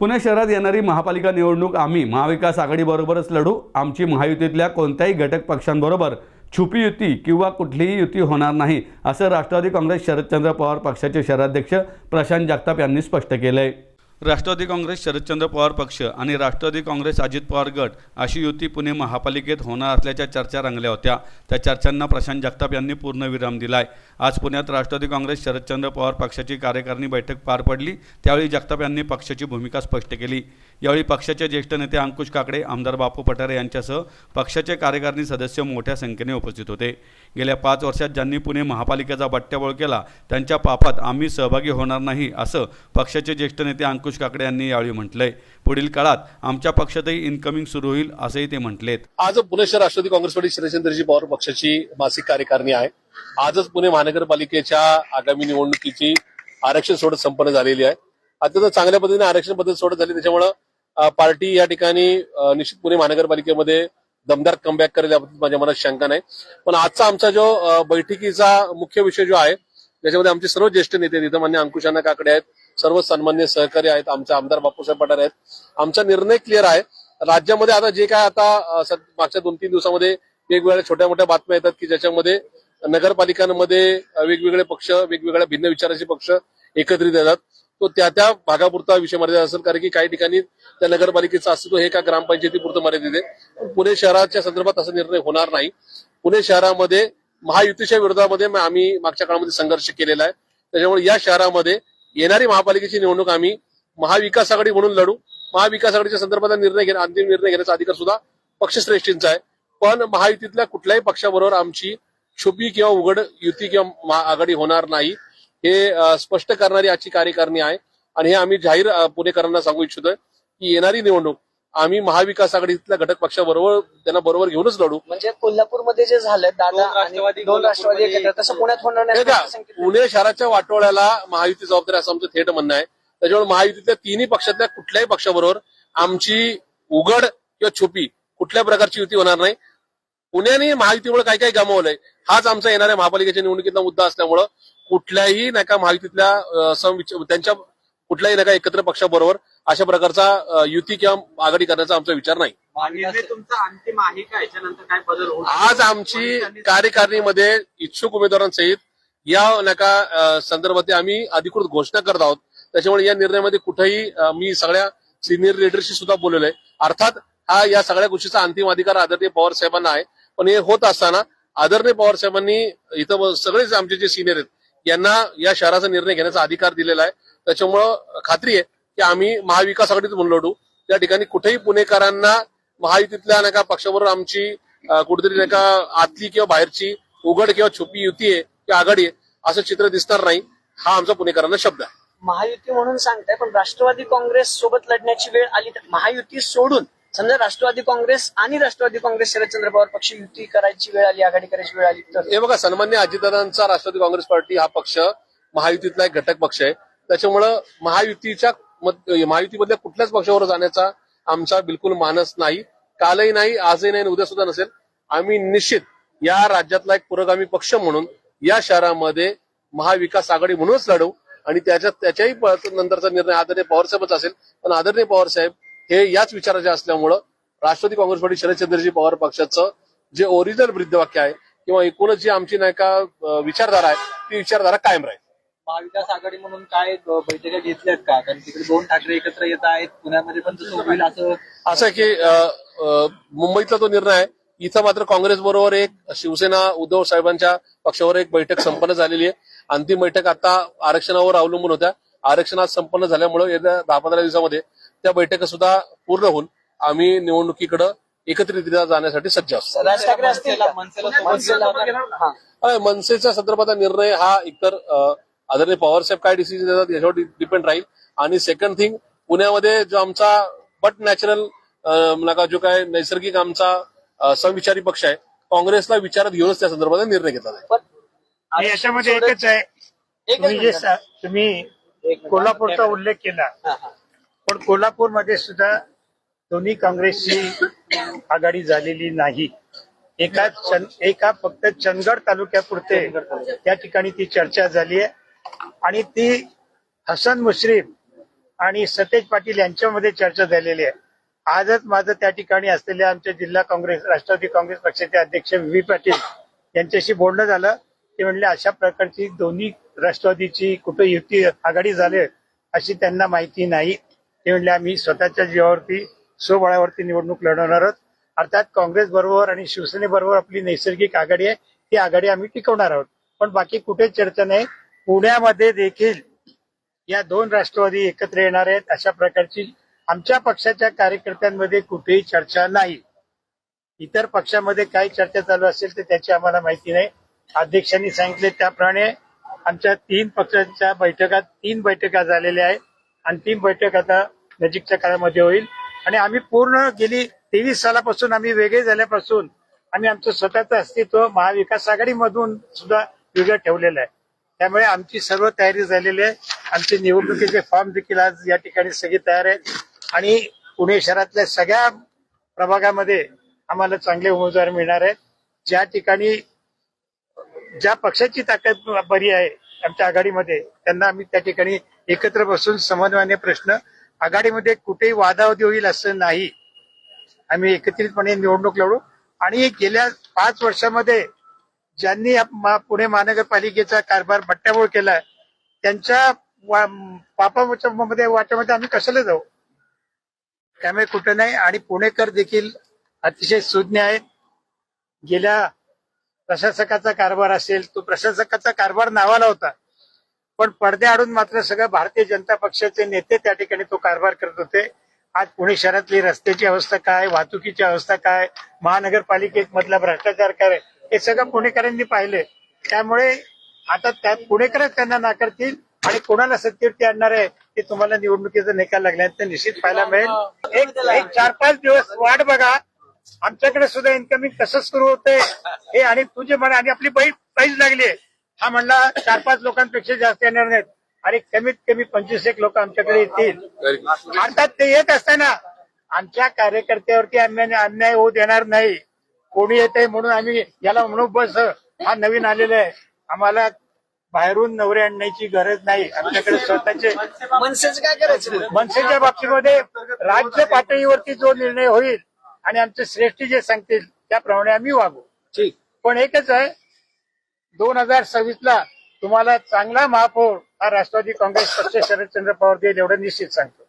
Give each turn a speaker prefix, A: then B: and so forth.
A: पुणे शहरात येणारी महापालिका निवडणूक आम्ही महाविकास आघाडीबरोबरच लढू. आमची महायुतीतल्या कोणत्याही घटक पक्षांबरोबर छुपी युती किंवा कुठलीही युती होणार नाही असं राष्ट्रवादी काँग्रेस शरदचंद्र पवार पक्षाचे शहराध्यक्ष प्रशांत जगताप यांनी स्पष्ट केलं आहे राष्ट्रवादी काँग्रेस शरदचंद्र पवार पक्ष आणि राष्ट्रवादी काँग्रेस अजित पवार गट अशी युती पुणे महापालिकेत होणार असल्याच्या चर्चा रंगल्या होत्या. त्या चर्चांना प्रशांत जगताप यांनी पूर्ण विराम दिलाय. आज पुण्यात राष्ट्रवादी काँग्रेस शरदचंद्र पवार पक्षाची कार्यकारिणी बैठक पार पडली. त्यावेळी जगताप यांनी पक्षाची भूमिका स्पष्ट केली. यावेळी पक्षाचे ज्येष्ठ नेते अंकुश काकडे आमदार बापू पठारे यांच्यासह पक्षाचे कार्यकारिणी सदस्य मोठ्या संख्येने उपस्थित होते. गेल्या पाच वर्षात ज्यांनी पुणे महापालिकेचा बट्ट्याबोळ केला त्यांच्या पापात आम्ही सहभागी होणार नाही असं पक्षाचे ज्येष्ठ नेते अंकुश काकडे यांनी यावेळी म्हटलंय. पुढील काळात आमच्या पक्षातही इन्कमिंग सुरू होईल असंही ते म्हटलेत.
B: आज पुणे शहर राष्ट्रवादी काँग्रेस शिवचंद्रजी पवार पक्षाची मासिक कार्यकारिणी आहे. आजच पुणे महानगरपालिकेच्या आगामी निवडणुकीची आरक्षण सोडत संपन्न झालेली आहे. अत्यंत चांगल्या पद्धतीने आरक्षण पद्धत सोडत झाली त्याच्यामुळं पार्टी या ठिकाणी निश्चित पुणे महानगरपालिकेमध्ये दमदार कमबॅक करेल याबद्दल माझ्या मनात शंका नाही. पण आजचा आमचा जो बैठकीचा मुख्य विषय जो आहे त्याच्यामध्ये आमचे सर्व ज्येष्ठ नेते तिथं मान्य अंकुशांना काकडे आहेत सर्व सन्मान्य सहकारी आहेत आमचे आमदार बापूसाहेब पठार आहेत. आमचा निर्णय क्लिअर आहे. राज्यामध्ये आता जे काय आता मागच्या दोन तीन दिवसामध्ये वेगवेगळ्या छोट्या मोठ्या बातम्या येतात की ज्याच्यामध्ये नगरपालिकांमध्ये वेगवेगळे पक्ष वेगवेगळ्या भिन्न विचाराचे पक्ष एकत्रित येतात. तो त्या त्या भागापुरता विषय मर्यादा असेल कारण की काही ठिकाणी त्या नगरपालिकेचं अस्तित्व हे का ग्रामपंचायतीपुरतं मर्यादित आहे. पुणे शहराच्या संदर्भात असा निर्णय होणार नाही. पुणे शहरामध्ये महायुतीच्या विरोधामध्ये आम्ही मागच्या काळामध्ये संघर्ष केलेला आहे. त्याच्यामुळे या शहरामध्ये येणारी महापालिकेची निवडणूक आम्ही महाविकास आघाडी म्हणून लढू. महाविकास आघाडीच्या संदर्भात निर्णय घेणं अंतिम निर्णय घेण्याचा अधिकार सुद्धा पक्षश्रेष्ठींचा आहे. पण महायुतीतल्या कुठल्याही पक्षाबरोबर आमची छुपी किंवा उघड युती किंवा आघाडी होणार नाही. हे स्पष्ट करणारी आजची कार्यकारिणी आहे. आणि हे आम्ही जाहीर पुणेकरांना सांगू इच्छितोय की येणारी निवडणूक आम्ही महाविकास आघाडीतल्या घटक पक्षाबरोबर त्यांना बरोबर घेऊनच लढू.
C: म्हणजे कोल्हापूरमध्ये जे झालं दादा आणि दोन राष्ट्रवादी एकत्र तसं पुण्यात होणार
B: हे
C: नाही
B: का
C: असं सांगितलं.
B: पुणे शहराच्या वाटोळ्याला महायुती जबाबदारी असं आमचं थेट म्हणणं आहे. त्याच्यामुळे महायुतीतल्या तिन्ही पक्षातल्या कुठल्याही पक्षाबरोबर आमची उघड किंवा छुपी कुठल्या प्रकारची युती होणार नाही. पुण्याने महायुतीमुळे काय काय गमावलंय हाच आमचा येणाऱ्या महापालिकेच्या निवडणुकीतला मुद्दा असल्यामुळं कुठल्याही नका महायुतीतल्या अं, समविच- त्यांच्या कुठल्याही नका एकत्र पक्षाबरोबर अशा प्रकारचा युती किंवा आघाडी करण्याचा आमचा विचार नाही.
D: निर्णय तुमचा अंतिम आहे का? याच्यानंतर काय बदल होईल
B: आज आमची कार्यकारिणीमध्ये इच्छुक उमेदवारांसहित या नका संदर्भात आम्ही अधिकृत घोषणा करत आहोत. त्याच्यामुळे या निर्णयामध्ये कुठेही मी सगळ्या सिनियर लिडरशी सुद्धा बोललेलो आहे. अर्थात हा या सगळ्या गोष्टीचा अंतिम अधिकार आदरणीय पवार साहेबांना आहे. पण हे होत असताना आदरणीय पवार साहेबांनी इथं सगळेच आमचे जे सिनियर आहेत यांना या शहराचा निर्णय घेण्याचा अधिकार दिलेला आहे. त्याच्यामुळं खात्री आहे की आम्ही महाविकास आघाडीत म्हणून लढू त्या ठिकाणी कुठेही पुणेकरांना महायुतीतल्या नका पक्षाबरोबर आमची कुठेतरी नाही का आतली किंवा बाहेरची उघड किंवा छुपी युती आहे किंवा आघाडी आहे असं चित्र दिसणार नाही. हा आमचा पुणेकरांना शब्द आहे.
C: महायुती म्हणून सांगताय पण राष्ट्रवादी काँग्रेस सोबत लढण्याची वेळ आली तर महायुती सोडून समजा राष्ट्रवादी काँग्रेस आणि राष्ट्रवादी काँग्रेस शरदचंद्र पवार पक्ष युती करायची वेळ आली आघाडी करायची वेळ आली तर?
B: हे बघा सन्मान्य अजितदादांचा राष्ट्रवादी काँग्रेस पार्टी हा पक्ष महायुतीतला एक घटक पक्ष आहे. त्याच्यामुळं महायुतीच्या महायुतीमधल्या कुठल्याच पक्षावर जाण्याचा आमचा बिलकुल मानस नाही. कालही नाही आजही नाही उद्या सुद्धा नसेल. आम्ही निश्चित या राज्यातला एक पुरोगामी पक्ष म्हणून या शहरामध्ये महाविकास आघाडी म्हणूनच लढवू आणि त्याच्यात त्याच्याही प- नंतरचा निर्णय आदरणीय पवारसाहेबच असेल. पण आदरणीय पवारसाहेब हे याच विचाराचे असल्यामुळं राष्ट्रवादी काँग्रेस पार्टी शरदचंद्रजी पवार पक्षाचं जे ओरिजिनल वृद्धवाक्य आहे किंवा एकूणच जी आमची नाही का विचारधारा आहे ती विचारधारा कायम राहील.
D: महाविकास आघाडी म्हणून काय बैठका घेतल्यात का? कारण तिकडे दोन ठाकरे एकत्र येत आहेत पुण्यामध्ये पण तसं होईल असं
B: असं आहे की अं, अं, मुंबईतला तो निर्णय आहे. इथं मात्र काँग्रेस बरोबर एक शिवसेना उद्धव साहेबांच्या पक्षावर एक बैठक संपन्न झालेली आहे. अंतिम बैठक आता आरक्षणावर अवलंबून होत्या. आरक्षणात संपन्न झाल्यामुळे येत्या दहा पंधरा दिवसामध्ये त्या बैठका सुद्धा पूर्ण होऊन आम्ही निवडणुकीकडे एकत्रितरित्या जाण्यासाठी सज्ज असतो
C: राज ठाकरे असतील का?
D: मनसेला
C: मनसेला हा.
B: अय, मनसेच्या संदर्भातला निर्णय हा एकतर अ, आदरणीय पवार साहेब काय डिसिजन देतात याच्यावर डिपेंड राहील. आणि सेकंड थिंग पुण्यामध्ये जो आमचा बट नॅचरल नका जो काय नैसर्गिक आमचा अ, समविचारी पक्ष आहे काँग्रेसला विचारात घेऊनच त्या संदर्भात निर्णय घेतला जाईल.
C: पण
E: आणि याच्यामध्ये एकच आहे. तुम्ही. कोल्हापूरचा उल्लेख केला. पण कोल्हापूरमध्ये सुद्धा दोन्ही काँग्रेसची आघाडी झालेली नाही. एका एका फक्त चंदगड तालुक्यापुरते त्या ठिकाणी ती चर्चा झाली आहे. आणि ती हसन मुश्रीफ आणि सतेज पाटील यांच्यामध्ये चर्चा झालेली आहे. आजच माझं त्या ठिकाणी असलेल्या आमच्या जिल्हा काँग्रेस राष्ट्रवादी काँग्रेस पक्षाचे अध्यक्ष व्ही पाटील यांच्याशी बोलणं झालं. ते म्हणले अशा प्रकारची दोन्ही राष्ट्रवादीची कुठे युती आघाडी झाली अशी त्यांना माहिती नाही. ते म्हणले आम्ही स्वतःच्या जीवावरती स्वबळावरती निवडणूक लढवणार आहोत. अर्थात काँग्रेस बरोबर आणि शिवसेनेबरोबर आपली नैसर्गिक आघाडी आहे. ती आघाडी आम्ही टिकवणार आहोत. पण बाकी कुठे चर्चा नाही. पुण्यामध्ये देखील या दोन राष्ट्रवादी एकत्र येणार आहेत. अशा प्रकारची आमच्या पक्षाच्या कार्यकर्त्यांमध्ये कुठेही चर्चा नाही. इतर पक्षामध्ये काय चर्चा चालू असेल तर त्याची आम्हाला माहिती नाही. अध्यक्षांनी सांगितले त्याप्रमाणे आमच्या तीन पक्षांच्या बैठका तीन बैठका झालेल्या आहेत. अंतिम बैठक आता नजीकच्या काळामध्ये होईल. आणि आम्ही पूर्ण गेली तेवीस सालापासून आम्ही वेगळे झाल्यापासून आम्ही आमचं स्वतःचं अस्तित्व महाविकास आघाडीमधून सुद्धा वेगळं ठेवलेलं आहे. त्यामुळे आमची सर्व तयारी झालेली आहे. आमचे निवडणुकीचे फॉर्म देखील आज या ठिकाणी सगळे तयार आहेत. आणि पुणे शहरातल्या सगळ्या प्रभागामध्ये आम्हाला चांगले उमेदवार मिळणार आहेत. ज्या ठिकाणी ज्या पक्षाची ताकद बरी आहे आमच्या आघाडीमध्ये त्यांना आम्ही त्या ठिकाणी एकत्र बसून समन्वयाने प्रश्न आघाडीमध्ये कुठेही वादावादी होईल असं नाही. आम्ही एकत्रितपणे निवडणूक लढू. आणि गेल्या पाच वर्षामध्ये ज्यांनी पुणे महानगरपालिकेचा कारभार बट्ट्याबोळ केला त्यांच्या पापामध्ये वाट्यामध्ये आम्ही कशाला जाऊ? त्यामुळे कुठं नाही. आणि पुणेकर देखील अतिशय सुज्ञ आहेत. गेल्या प्रशासकाचा कारभार असेल तो प्रशासकाचा कारभार नावाला होता. पण पडद्याआडून मात्र सगळं भारतीय जनता पक्षाचे नेते त्या ठिकाणी तो कारभार करत होते. आज पुणे शहरातली रस्त्याची अवस्था काय वाहतुकीची अवस्था काय महानगरपालिकेमधला भ्रष्टाचार काय? हे सगळं पुणेकरांनी पाहिले त्यामुळे आता त्या पुणेकरच त्यांना नाकारतील आणि कोणाला सत्तेवरती आणणार आहे ते तुम्हाला निवडणुकीचा निकाल लागल्यानंतर निश्चित पाहायला मिळेल. एक एक चार पाच दिवस वाट बघा. आमच्याकडे सुद्धा इन्कमिंग कसं सुरू होतंय. हे आणि तुझे म्हणा आणि आपली बाई प्राईज लागली हा म्हणला चार पाच लोकांपेक्षा जास्त येणार नाहीत. आणि कमीत कमी पंचवीस एक लोक आमच्याकडे येतील. अर्थात ते येत असताना आमच्या कार्यकर्त्यावरती आम्ही अन्याय होऊ देणार नाही. कोणी येते म्हणून आम्ही याला म्हणू बस हा नवीन आलेला आहे. आम्हाला बाहेरून नवरे आणण्याची गरज नाही. आमच्याकडे स्वतःचे
C: मनसेचं काय करायचं?
E: मनसेच्या बाबतीमध्ये राज्य पातळीवरती जो निर्णय होईल आणि आमचे श्रेष्ठी जे सांगतील त्याप्रमाणे आम्ही वागू.
C: ठीक.
E: पण एकच आहे दोन हजार सव्वीस ला तुम्हाला चांगला महापौर हा राष्ट्रवादी काँग्रेस पक्ष शरदचंद्र पवार देईल एवढं निश्चित सांगतो.